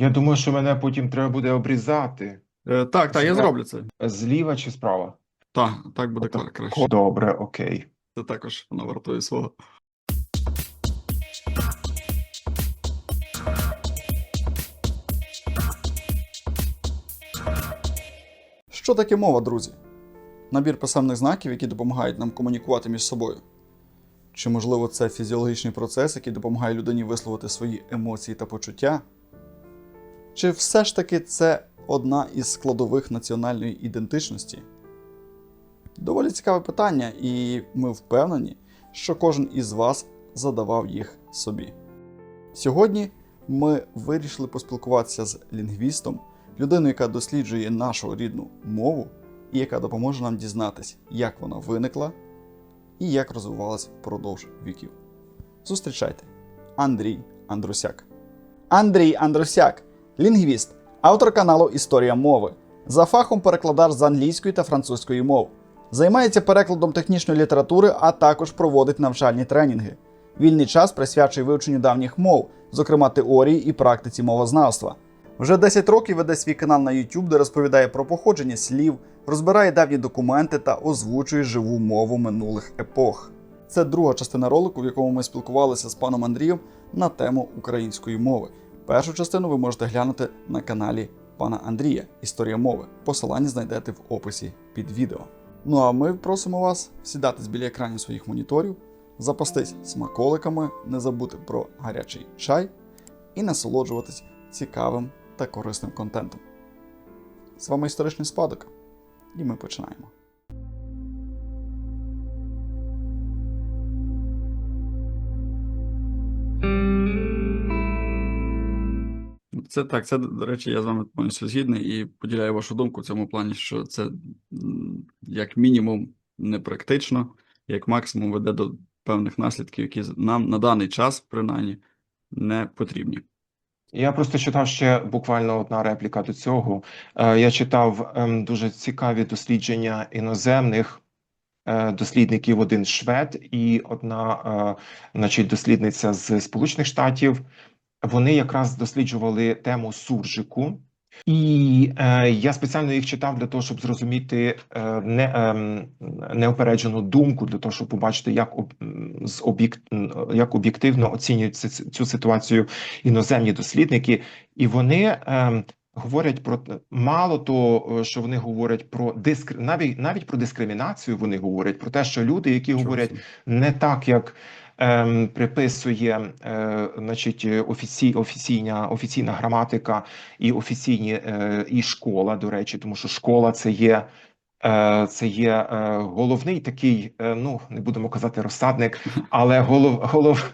Я думаю, що мене потім треба буде обрізати. Е, так, так, я зроблю це. Зліва чи справа? Так, так буде Отак. краще. Добре, окей. Це також воно вартує свого. Що таке мова, друзі? Набір писемних знаків, які допомагають нам комунікувати між собою. Чи, можливо, це фізіологічний процес, який допомагає людині висловити свої емоції та почуття? Чи все ж таки це одна із складових національної ідентичності? Доволі цікаве питання, і ми впевнені, що кожен із вас задавав їх собі. Сьогодні ми вирішили поспілкуватися з лінгвістом, людиною, яка досліджує нашу рідну мову і яка допоможе нам дізнатися, як вона виникла і як розвивалася впродовж віків. Зустрічайте Андрій Андрусяк. Андрій Андрусяк, лінгвіст, автор каналу Історія мови, за фахом перекладач з англійської та французької мов. Займається перекладом технічної літератури, а також проводить навчальні тренінги. Вільний час присвячує вивченню давніх мов, зокрема теорії і практиці мовознавства. Вже 10 років веде свій канал на YouTube, де розповідає про походження слів, розбирає давні документи та озвучує живу мову минулих епох. Це друга частина ролику, в якому ми спілкувалися з паном Андрієм на тему української мови. Першу частину ви можете глянути на каналі пана Андрія Історія мови. Посилання знайдете в описі під відео. Ну а ми просимо вас сідати біля екранів своїх моніторів, запастись смаколиками, не забути про гарячий чай і насолоджуватись цікавим та корисним контентом. З вами історичний спадок, і ми починаємо. Це так, це, до речі, я з вами повністю згідний і поділяю вашу думку в цьому плані, що це як мінімум непрактично, як максимум веде до певних наслідків, які нам на даний час, принаймні, не потрібні. Я просто читав ще буквально одна репліка до цього. Е, Я читав ем, дуже цікаві дослідження іноземних е, дослідників, один швед і одна, е, значить, дослідниця з Сполучених Штатів. Вони якраз досліджували тему суржику. І е, я спеціально їх читав для того, щоб зрозуміти е, не, ем, неопереджену думку, для того, щоб побачити, як, об, з об'єкт, як об'єктивно оцінюють ці- цю ситуацію іноземні дослідники, і вони ем, говорять про мало того, що вони говорять про дискр... навіть навіть про дискримінацію. Вони говорять про те, що люди, які говорять не так, як ем, приписує е, значить, офіці... офіційна, офіційна граматика і офіційні е, і школа, до речі, тому що школа це є. е, Це є головний такий, ну не будемо казати розсадник, але голов, голов,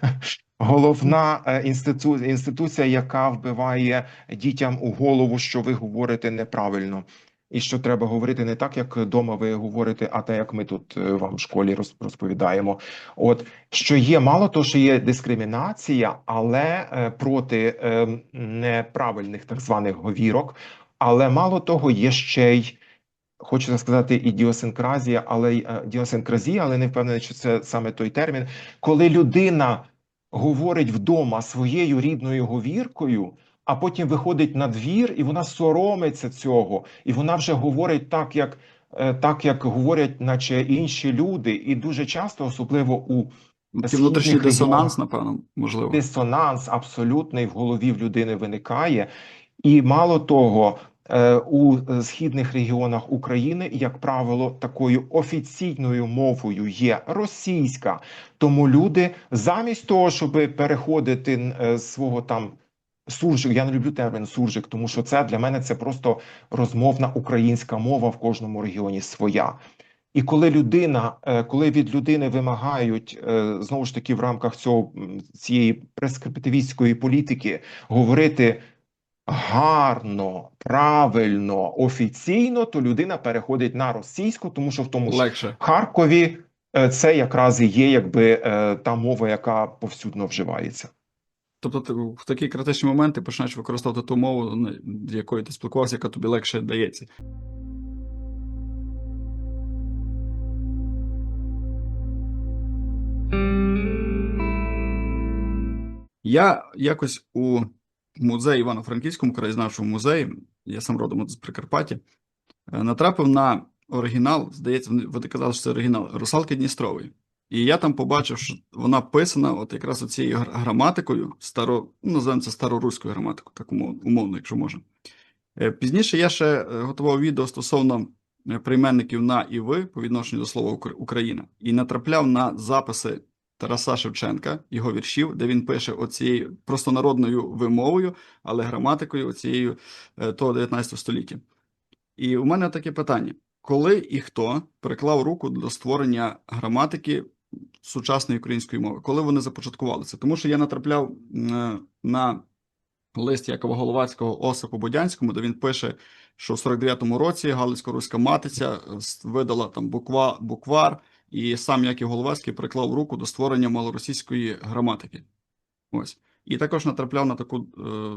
головна інститу, інституція, яка вбиває дітям у голову, що ви говорите неправильно, і що треба говорити не так, як вдома ви говорите, а те, як ми тут е, вам в школі роз- розповідаємо. От що є мало того, що є дискримінація, але е, проти е, неправильних так званих говірок, але мало того, є ще й. Хочеться сказати ідіосинкразія, але й ідіосинкразія, але не впевнений, що це саме той термін, коли людина говорить вдома своєю рідною говіркою, а потім виходить на двір, і вона соромиться цього, і вона вже говорить так, як, е, так, як говорять, наче інші люди, і дуже часто, особливо у внутрішній дисонанс, напевно, можливо. дисонанс абсолютний в голові в людини виникає. І мало того, е, у е, східних регіонах України, як правило, такою офіційною мовою є російська. Тому люди замість того, щоб переходити е, з свого там суржик, я не люблю термін суржик, тому що це для мене це просто розмовна українська мова в кожному регіоні своя. І коли людина, е, коли від людини вимагають е, знову ж таки в рамках цього цієї прескриптивістської політики говорити гарно, правильно, офіційно, то людина переходить на російську, тому що в тому ж Легше. Харкові е, це якраз і є якби та мова, яка повсюдно вживається. Тобто в такі критичні моменти починаєш використовувати ту мову, ну, якою ти спілкувався, яка тобі легше дається. Я якось у музеї Івано-Франківському краєзнавчому музеї, я сам родом з Прикарпаття, е, натрапив на оригінал, здається, вони казали, що це оригінал Русалки Дністрової. І я там побачив, що вона писана от якраз оцією граматикою, старо, ну, називаємо це староруською граматикою, так умовно, якщо можна. Е, Пізніше я ще е, готував відео стосовно е, прийменників на і ви по відношенню до слова Україна і натрапляв на записи Тараса Шевченка, його віршів, де він пише оцією простонародною вимовою, але граматикою оцією того 19 століття. І у мене таке питання: коли і хто приклав руку до створення граматики сучасної української мови? Коли вони започаткували це? Тому що я натрапляв на лист Якова Головацького Осипу Бодянському, де він пише, що в 49-му році Галицько-Руська матиця е, видала там буква, буквар, і сам Яків Головацький приклав руку до створення малоросійської граматики. Ось. І також натрапляв на таку е,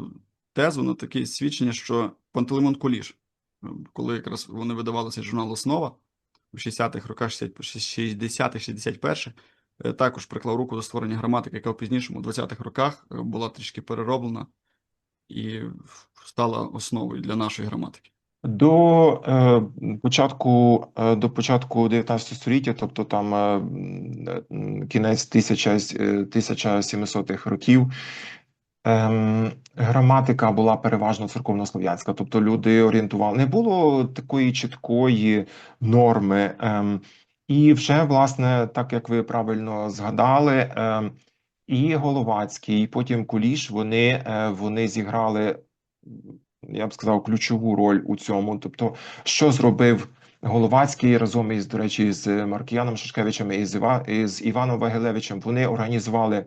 тезу, на таке свідчення, що Пантелеймон Куліш, е, коли якраз вони видавали цей журнал Основа у 60-х роках, 60-х, 61-х, е, також приклав руку до створення граматики, яка в пізнішому 20-х роках е, була трішки перероблена і стала основою для нашої граматики. До е, початку е, до початку 19 століття, тобто там е, кінець 1700-х років, ем, граматика була переважно церковнослов'янська, тобто люди орієнтували, не було такої чіткої норми. Ем, і вже, власне, так як ви правильно згадали, ем, і Головацький, і потім Куліш, вони, е, вони зіграли я б сказав, ключову роль у цьому. Тобто, що зробив Головацький разом із, до речі, з Маркіяном Шашкевичем і з, Іва, і з Іваном Вагилевичем, вони організували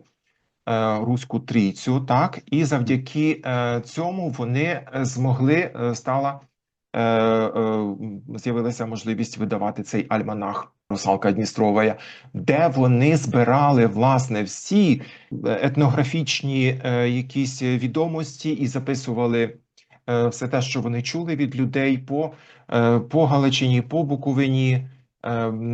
Руську трійцю, так, і завдяки е, цьому вони е, змогли, е, стала, е, е, з'явилася можливість видавати цей альманах Русалка Дністровая, де вони збирали, власне, всі е, етнографічні е, якісь відомості і записували е, все те, що вони чули від людей по, е, по Галичині, по Буковині, е,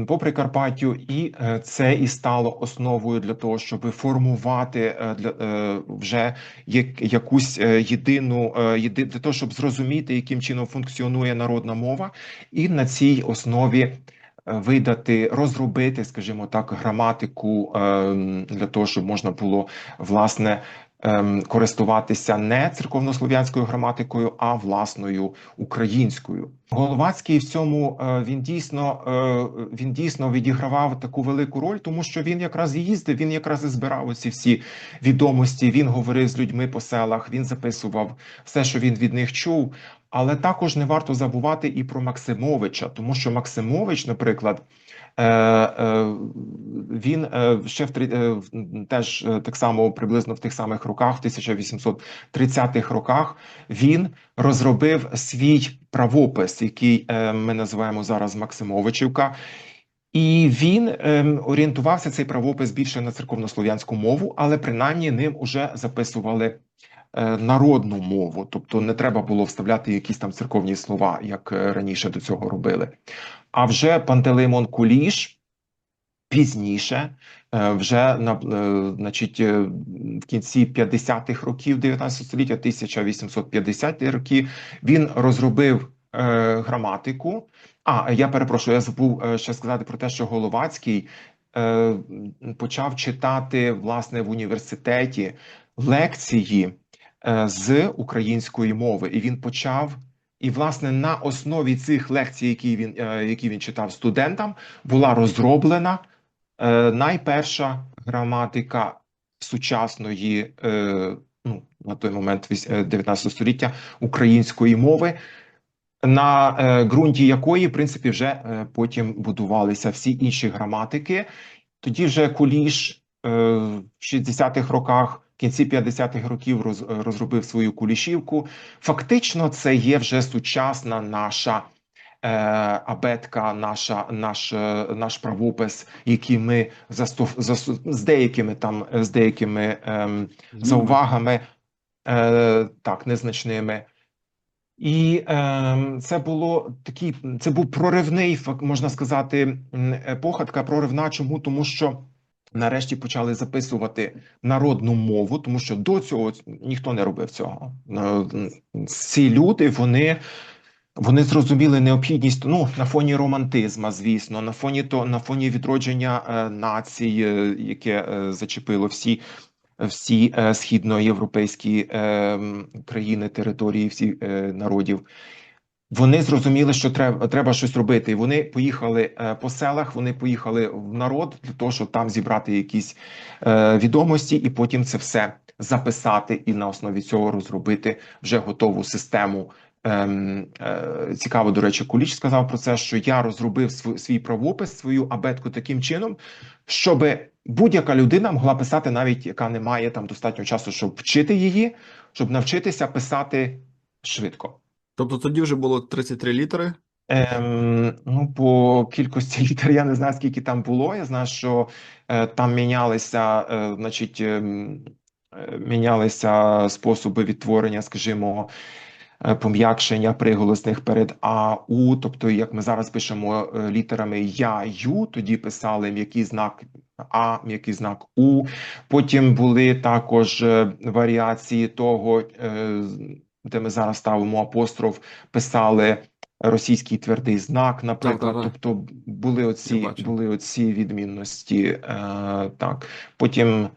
по Прикарпаттю, і е, це і стало основою для того, щоб формувати е, для е, вже як, якусь єдину для того, щоб зрозуміти, яким чином функціонує народна мова, і на цій основі. Видати, розробити, скажімо так, граматику ем, для того, щоб можна було власне ем, користуватися не церковнослов'янською граматикою, а власною українською. Головацький в цьому е, він дійсно е, він дійсно відігравав таку велику роль, тому що він якраз їздив, він якраз і збирав оці всі відомості. Він говорив з людьми по селах, він записував все, що він від них чув. Але також не варто забувати і про Максимовича, тому що Максимович, наприклад. Е, е, Він е, ще в теж так само приблизно в тих самих роках, в 1830-х роках, він розробив свій правопис, який ми називаємо зараз Максимовичівка. І він ем, орієнтувався цей правопис більше на церковнослов'янську мову, але принаймні ним уже записували народну мову, тобто не треба було вставляти якісь там церковні слова, як е, раніше до цього робили. А вже Пантелеймон Куліш пізніше, е, вже на е, значить, е, в кінці 50-х років 19 століття, 1850-ті роки, він розробив е, граматику. А я перепрошую, я забув е, ще сказати про те, що Головацький е, почав читати власне в університеті лекції е, з української мови, і він почав. І, власне, на основі цих лекцій, які він, е, які він читав студентам, була розроблена е, найперша граматика сучасної, е, ну, на той момент вісь- е, 19 століття української мови, на е, ґрунті якої, в принципі, вже е, потім будувалися всі інші граматики. Тоді вже Куліш е, в 60-х роках, кінці 50-х років роз, е, розробив свою кулішівку. Фактично, це є вже сучасна наша е, абетка, наша, наш, е, наш правопис, який ми застов, застов, з деякими там е, з деякими ем, заувагами, е, так, незначними. І ем, це було такий, це був проривний, можна сказати, така проривна. Чому? Тому що нарешті почали записувати народну мову, тому що до цього ніхто не робив цього. Е, Ці люди вони. Вони зрозуміли необхідність ну на фоні романтизма, звісно, на фоні то на фоні відродження е, націй, е, яке е, зачепило всі всі е, східноєвропейські е, країни, території, всі е, народів. Вони зрозуміли, що треба, треба щось робити. І вони поїхали е, по селах, вони поїхали в народ для того, щоб там зібрати якісь е, відомості, і потім це все записати і на основі цього розробити вже готову систему. Ем, е, цікаво, до речі, Куліч сказав про це, що я розробив свій, правопис, свою абетку таким чином, щоб будь-яка людина могла писати, навіть яка не має там достатньо часу, щоб вчити її, щоб навчитися писати швидко. Тобто тоді вже було 33 літери. Ем, ну, по кількості літер я не знаю, скільки там було. Я знаю, що е, там мінялися, е, значить, ем, е, мінялися способи відтворення, скажімо, е, пом'якшення приголосних перед А, У. Тобто, як ми зараз пишемо е, літерами Я, Ю, тоді писали м'який знак А, м'який знак У. Потім були також е, варіації того, е, де ми зараз ставимо апостроф, писали російський твердий знак, наприклад. так, так. Тобто були оці, були оці відмінності. Е, так, потім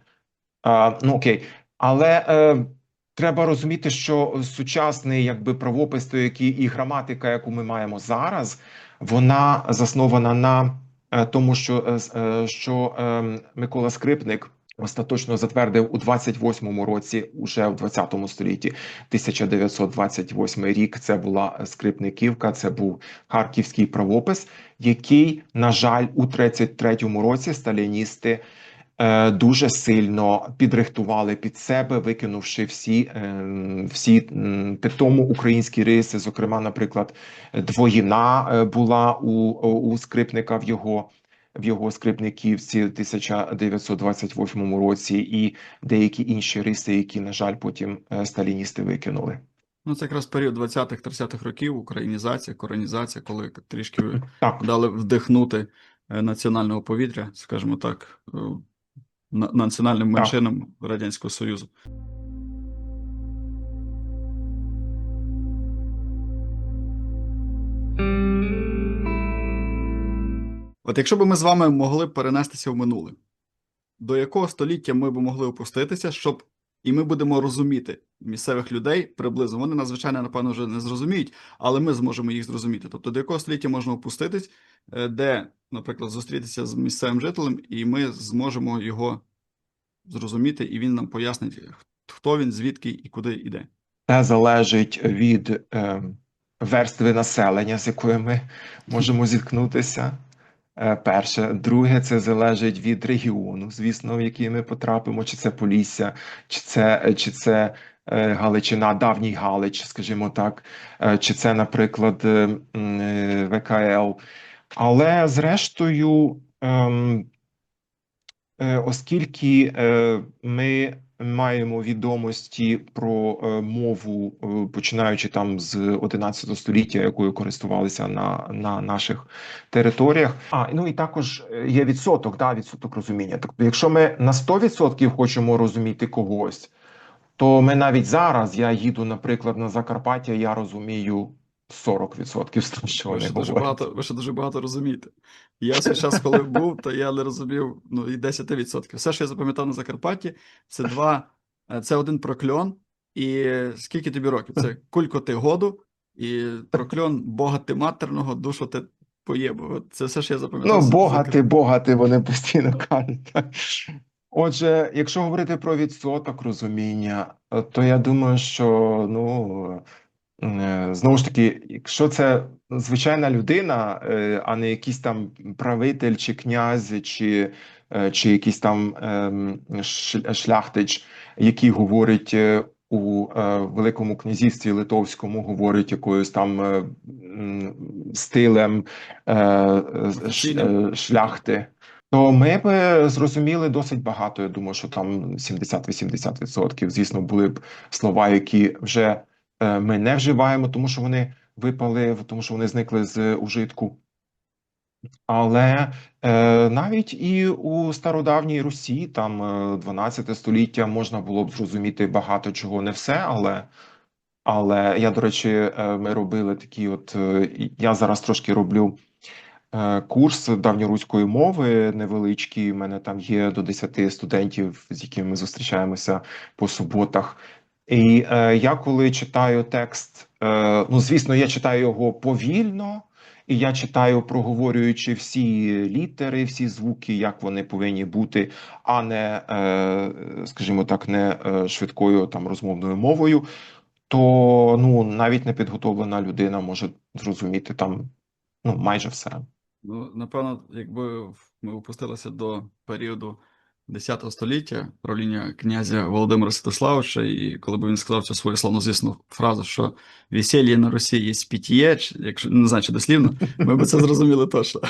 е, ну окей, але е, треба розуміти, що сучасний якби правопис, то який і граматика, яку ми маємо зараз, вона заснована на е, тому, що, е, е, що е, Микола Скрипник. Остаточно затвердив у 28-му році, уже в 20 столітті, 1928 рік. Це була скрипниківка, це був харківський правопис, який, на жаль, у 33-му році сталіністи е, дуже сильно підрихтували під себе, викинувши всі, е, всі м, питому українські риси. Зокрема, наприклад, двоїна е, була у, у скрипника в його. В його скрипниківці в 1928 році, і деякі інші риси, які, на жаль, потім е, сталіністи викинули. Ну, це якраз період 20-30-х років, українізація, коронізація, коли трішки Так, дали вдихнути е, національного повітря, скажімо так, е, на- національним меншинам Радянського Союзу. От якщо б ми з вами могли перенестися в минуле, до якого століття ми б могли опуститися, щоб і ми будемо розуміти місцевих людей приблизно. Вони нас, звичайно, напевно, вже не зрозуміють, але ми зможемо їх зрозуміти. Тобто, до якого століття можна опуститись, е, де, наприклад, зустрітися з місцевим жителем, і ми зможемо його зрозуміти, і він нам пояснить, хто він, звідки і куди йде. Це залежить від е, верстви населення, з якою ми можемо зіткнутися. Е, перше. Друге, це залежить від регіону, звісно, в який ми потрапимо, чи це Полісся, чи це, чи це е, Галичина, давній Галич, скажімо так, е, чи це, наприклад, е, е, ВКЛ. Але зрештою, ем, Е, Оскільки е, ми маємо відомості про е, мову, е, починаючи там з 11 століття, якою користувалися на, на наших територіях. А ну і також е, є відсоток, да, відсоток розуміння. Тобто, якщо ми на 100% хочемо розуміти когось, то ми навіть зараз я їду, наприклад, на Закарпаття, я розумію 40% з того, що Ви вони ще, дуже багато, ви ще дуже багато розумієте. Я свій час, коли був, то я не розумів ну, і 10%. Все, що я запам'ятав на Закарпатті, це два, е, це один прокльон, і скільки тобі років? Це кулько ти году, і прокльон Бога ти матерного, душу ти поєбу. Це все, що я запам'ятав. Ну, з богати, Закар- богати, вони постійно кажуть. Отже, якщо говорити про відсоток розуміння, е, то я думаю, що ну знову ж таки, якщо це звичайна людина, е, а не якийсь там правитель чи князь, чи, е, чи якийсь там ем, шляхтич, який говорить е, у е, Великому князівстві Литовському, говорить якоюсь там е, стилем е, е, е, шляхти. То ми б е, зрозуміли досить багато. Я думаю, що там 70-80%. Звісно, були б слова, які вже е, ми не вживаємо, тому що вони випали, тому що вони зникли з ужитку. Але е, навіть і у стародавній Русі, там е, 12 століття, можна було б зрозуміти багато чого, не все, але, але я, до речі, е, ми робили такі, от е, я зараз трошки роблю е, курс давньоруської мови невеличкий. У мене там є до 10 студентів, з якими ми зустрічаємося по суботах. І е, я коли читаю текст, е, ну звісно, я читаю його повільно. І я читаю, проговорюючи всі літери, всі звуки, як вони повинні бути, а не, е, скажімо так, не е, швидкою там розмовною мовою, то ну навіть непідготовлена людина може зрозуміти там ну майже все. Ну, напевно, якби ми опустилися до періоду X століття правління князя Володимира Святославича, і коли б він сказав цю свою славнозвісну фразу, що весілля на Русі є спітіє, якщо не знаю, чи дослівно, ми б це зрозуміли точно.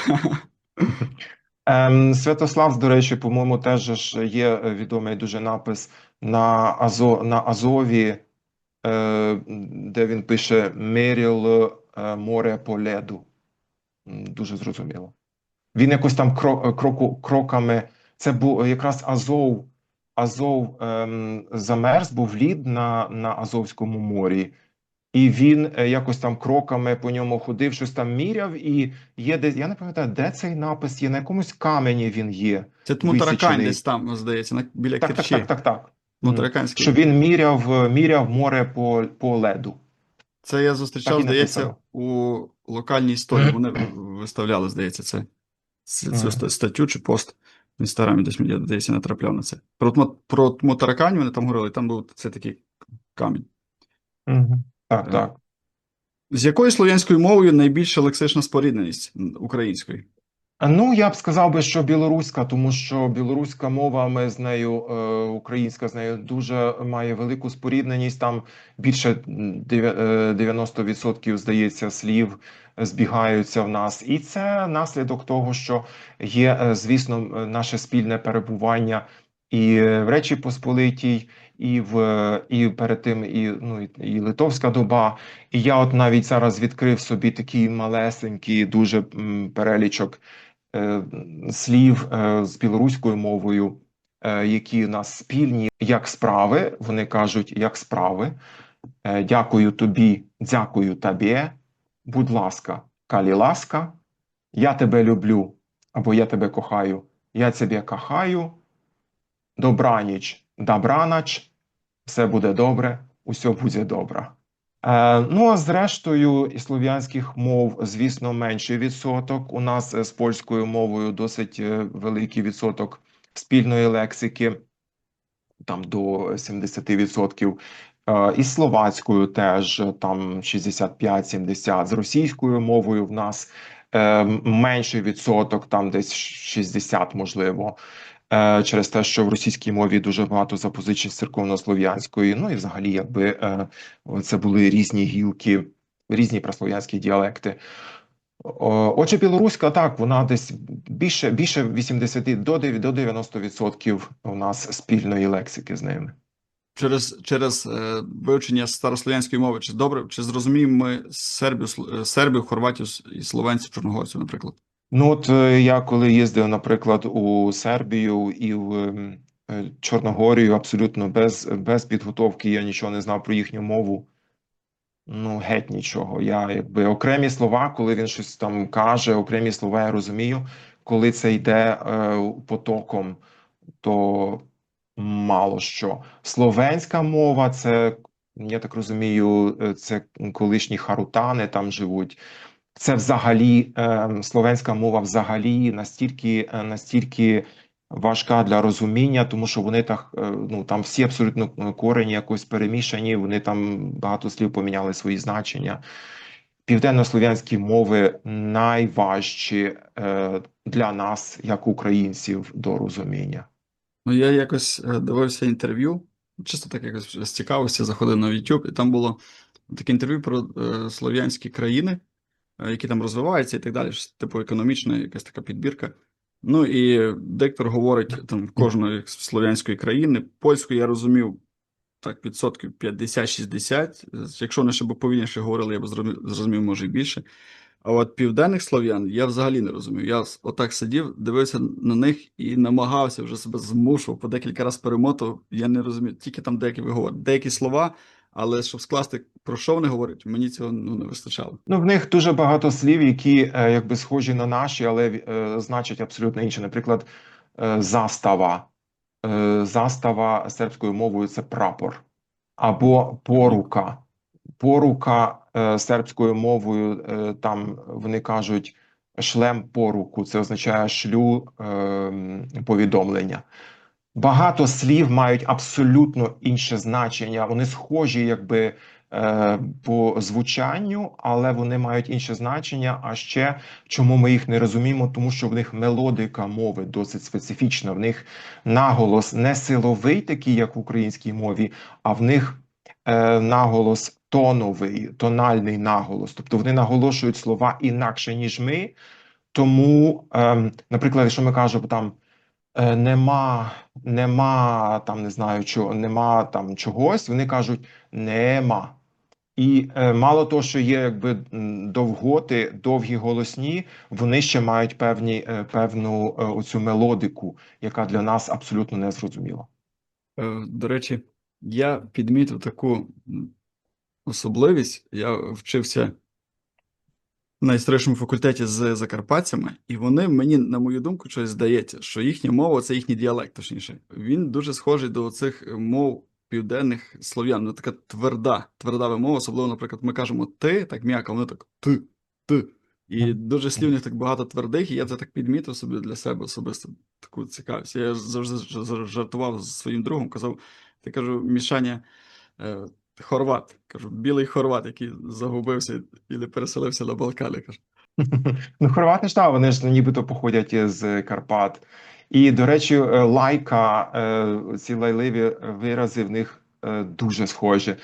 Ем, Святослав, до речі, по-моєму, теж ж є е, відомий дуже напис на Азо, на Азові, е, де він пише Меріл е, море по леду. Дуже зрозуміло. Він якось там кро, кроку, кроками. Це був якраз Азов. Азов ем, замерз, був лід на, на Азовському морі, і він е, якось там кроками по ньому ходив, щось там міряв. І є десь, я не пам'ятаю, де цей напис є, на якомусь камені він є. Це тому таракань десь там, здається, на, біля Так, так, Керчі. так, так, так. Ну, тараканський. Що він міряв, е, міряв море по, по леду. Це я зустрічав, і здається, у локальній історії. Вони виставляли, здається, це, це, цю статтю чи пост в інстаграмі, десь я здається, натрапляв на це. Про, про тму вони там говорили, там був це такий камінь. Так, Е, так. З якою слов'янською мовою найбільша лексична спорідненість української? Ну, я б сказав би, що білоруська, тому що білоруська мова, ми з нею, е, українська з нею дуже має велику спорідненість. Там більше м, дев'я- е, 90% здається слів збігаються в нас, і це наслідок того, що є, е, звісно, наше спільне перебування і в Речі Посполитій, і в і перед тим, і ну і, литовська доба. І я от навіть зараз відкрив собі такий малесенький дуже перелічок слів е, з білоруською мовою, е, які у нас спільні, як справи. Вони кажуть, як справи. Е, Дякую тобі, дякую тобі. Будь ласка, калі ласка, я тебе люблю або я тебе кохаю, я тебе кохаю. Добраніч, добранач, все буде добре, усе буде добре. Е, ну а зрештою, і слов'янських мов, звісно, менший відсоток. У нас е, з польською мовою досить е, великий відсоток спільної лексики, там до 70%. Е, і з словацькою теж там 65-70%. З російською мовою в нас менший відсоток, там десь 60, можливо. Е, Через те, що в російській мові дуже багато запозичень з церковнослов'янської, ну і взагалі, якби е, це були різні гілки, різні прослов'янські діалекти. Отже, білоруська так, вона десь більше більше 80 до 90% у нас спільної лексики з ними. Через, через е, вивчення старослов'янської мови, чи добре, чи зрозуміємо ми сербів, сербів, хорватів і словенців, чорногорців, наприклад? Ну, от е, я коли їздив, наприклад, у Сербію і в ем, е, Чорногорію, абсолютно без, без підготовки, я нічого не знав про їхню мову. Ну, геть нічого. Я якби окремі слова, коли він щось там каже, окремі слова я розумію. Коли це йде е, потоком, то мало що. Словенська мова, це, я так розумію, е, це колишні харутани там живуть. Це взагалі е, словенська мова взагалі настільки, е, настільки важка для розуміння, тому що вони так, е, ну там всі абсолютно корені якось перемішані, вони там багато слів поміняли свої значення. Південнослов'янські мови найважчі е, для нас, як українців, до розуміння. Ну, я якось е, дивився інтерв'ю, чисто так якось з цікавості заходив на YouTube, і там було таке інтерв'ю про е, слов'янські країни, е, які там розвиваються і так далі, типу економічна якась така підбірка. Ну і диктор говорить там кожної слов'янської країни. Польську я розумів так, відсотків 50-60. Якщо вони ще б повільніше говорили, я б зрозумів, може і більше. А от південних слов'ян я взагалі не розумію. Я отак сидів, дивився на них і намагався вже себе змушував, по декілька разів перемотував. Я не розумію, тільки там деякі ви говорите, деякі слова, але щоб скласти про що вони говорять, мені цього ну, не вистачало. Ну, в них дуже багато слів, які е, якби схожі на наші, але е, значать абсолютно інше. Наприклад, е, застава. Е, застава сербською мовою це прапор. Або порука. Порука е, сербською мовою, е, там вони кажуть шлем поруку, це означає шлю е, повідомлення. Багато слів мають абсолютно інше значення. Вони схожі, якби е, по звучанню, але вони мають інше значення. А ще чому ми їх не розуміємо? Тому що в них мелодика мови досить специфічна. В них наголос не силовий, такий, як в українській мові, а в них е, наголос тоновий, тональний наголос. Тобто вони наголошують слова інакше, ніж ми. Тому, ем, наприклад, якщо ми кажемо там. Е, Нема, нема там, не знаю, чого, нема там чогось, вони кажуть нема. І е, мало того, що є якби довготи, довгі голосні, вони ще мають певні, е, певну е, оцю мелодику, яка для нас абсолютно не зрозуміла. Е, До речі, я підмітив таку особливість. Я вчився на історичному факультеті з закарпатцями, і вони мені, на мою думку, щось здається, що їхня мова це їхній діалект, точніше. Він дуже схожий до цих мов південних слов'ян. Ну, така тверда, тверда вимова, особливо, наприклад, ми кажемо ти, так м'яко, вони так ти, ти. І дуже слів них так багато твердих, і я це так підмітив собі для себе особисто таку цікавість. Я завжди жартував з своїм другом, казав, ти кажу, Мішаня, е, хорват. Кажу, білий хорват, який загубився і не переселився на Балкани. Кажу. Ну, хорвати ж так, вони ж нібито походять з Карпат. І, до речі, е, лайка, е, ці лайливі вирази в них е, дуже схожі.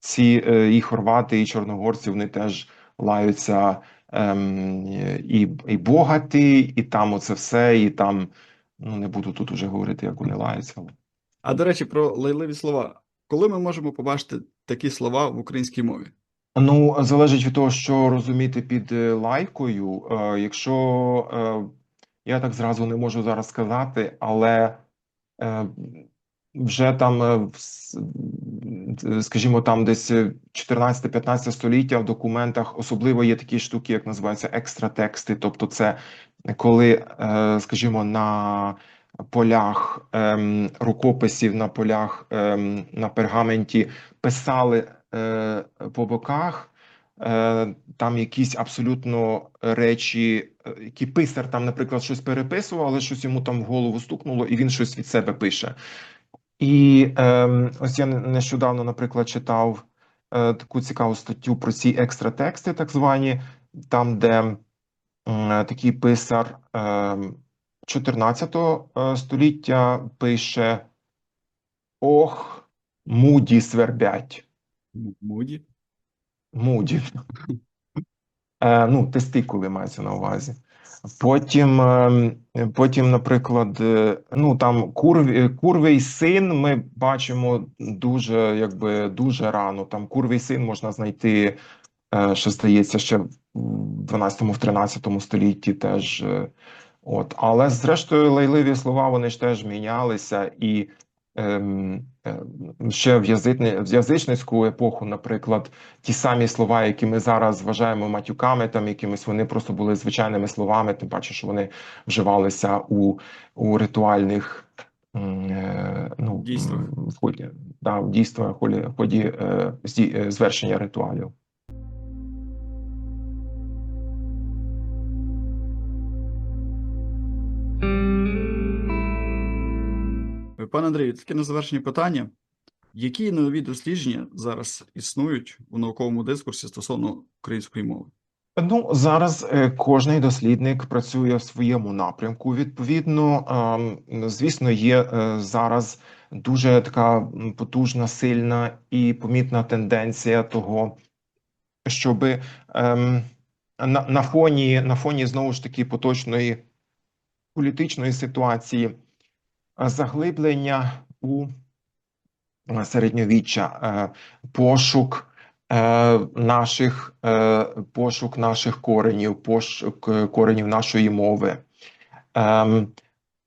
Ці і хорвати, і чорногорці, вони теж лаються ем, і, і богати, і там оце все, і там, ну не буду тут уже говорити, як вони лаються. А до речі, про лайливі слова. Коли ми можемо побачити такі слова в українській мові? Ну, залежить від того, що розуміти під е, лайкою. Е, Якщо е, я так зразу не можу зараз сказати, але вже там, скажімо, там десь 14-15 століття в документах особливо є такі штуки, як називаються екстратексти. Тобто, це коли, скажімо, на полях ем, рукописів, на полях ем, на пергаменті писали е, по боках. Е, там якісь абсолютно речі, е, які писар там, наприклад, щось переписував, але щось йому там в голову стукнуло, і він щось від себе пише. І ем, ось я нещодавно, наприклад, читав е, таку цікаву статтю про ці екстратексти, так звані, там, де е, такий писар ем, 14 е, століття пише: Ох, муді свербять. Муді? Муді. Е, ну, тестикули мається на увазі. Потім, ем, потім, наприклад, е, ну там курв, курвий син ми бачимо дуже, якби дуже рано. Там курвий син можна знайти, е, що здається, ще в 12-13 столітті теж. е, От, але зрештою лайливі слова вони ж теж мінялися, і ем, е, ще в язитни, в язичницьку епоху, наприклад, ті самі слова, які ми зараз вважаємо матюками, там якимись вони просто були звичайними словами, тим паче, що вони вживалися у, у ритуальних е, ну, Дійствах. в ході, да, в дійствах, ході, ході е, е, звершення ритуалів. Пане Андрію, таке на завершення питання. Які нові дослідження зараз існують у науковому дискурсі стосовно української мови? Ну, зараз е, кожний дослідник працює в своєму напрямку. Відповідно, ем, звісно, є е, зараз дуже така потужна, сильна і помітна тенденція того, щоб ем, на, фоні, на фоні знову ж таки поточної політичної ситуації заглиблення у е, середньовіччя, е, пошук е, наших пошук наших коренів, пошук коренів нашої мови.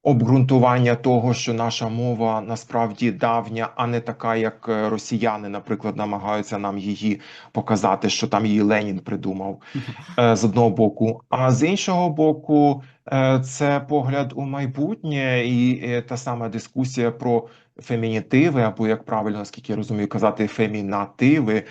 Ем, обґрунтування того, що наша мова насправді давня, а не така, як е, росіяни, наприклад, намагаються нам її показати, що там її Ленін придумав е, з одного боку. А з іншого боку, е, це погляд у майбутнє і та сама дискусія про фемінітиви, або як правильно, наскільки я розумію, казати фемінативи.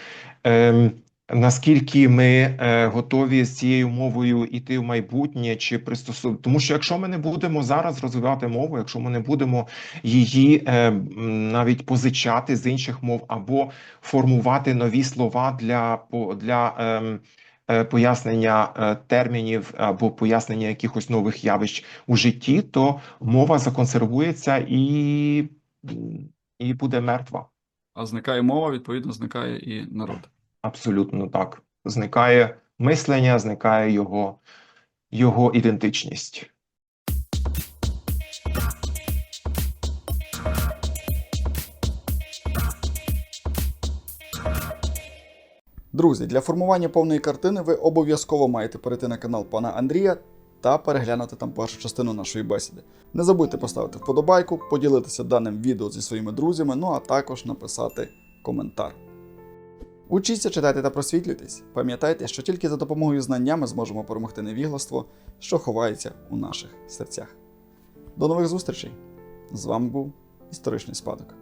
Наскільки ми е, готові з цією мовою йти в майбутнє чи пристосувати? Тому що якщо ми не будемо зараз розвивати мову, якщо ми не будемо її е, навіть позичати з інших мов або формувати нові слова для, для ем, е, пояснення е, термінів або пояснення якихось нових явищ у житті, то мова законсервується і, і буде мертва. А зникає мова, відповідно, зникає і народ. Абсолютно так. Зникає мислення, зникає його, його ідентичність. Друзі, для формування повної картини ви обов'язково маєте перейти на канал пана Андрія та переглянути там першу частину нашої бесіди. Не забудьте поставити вподобайку, поділитися даним відео зі своїми друзями, ну а також написати коментар. Учіться, читайте та просвітлюйтесь. Пам'ятайте, що тільки за допомогою знання ми зможемо перемогти невігластво, що ховається у наших серцях. До нових зустрічей! З вами був історичний спадок.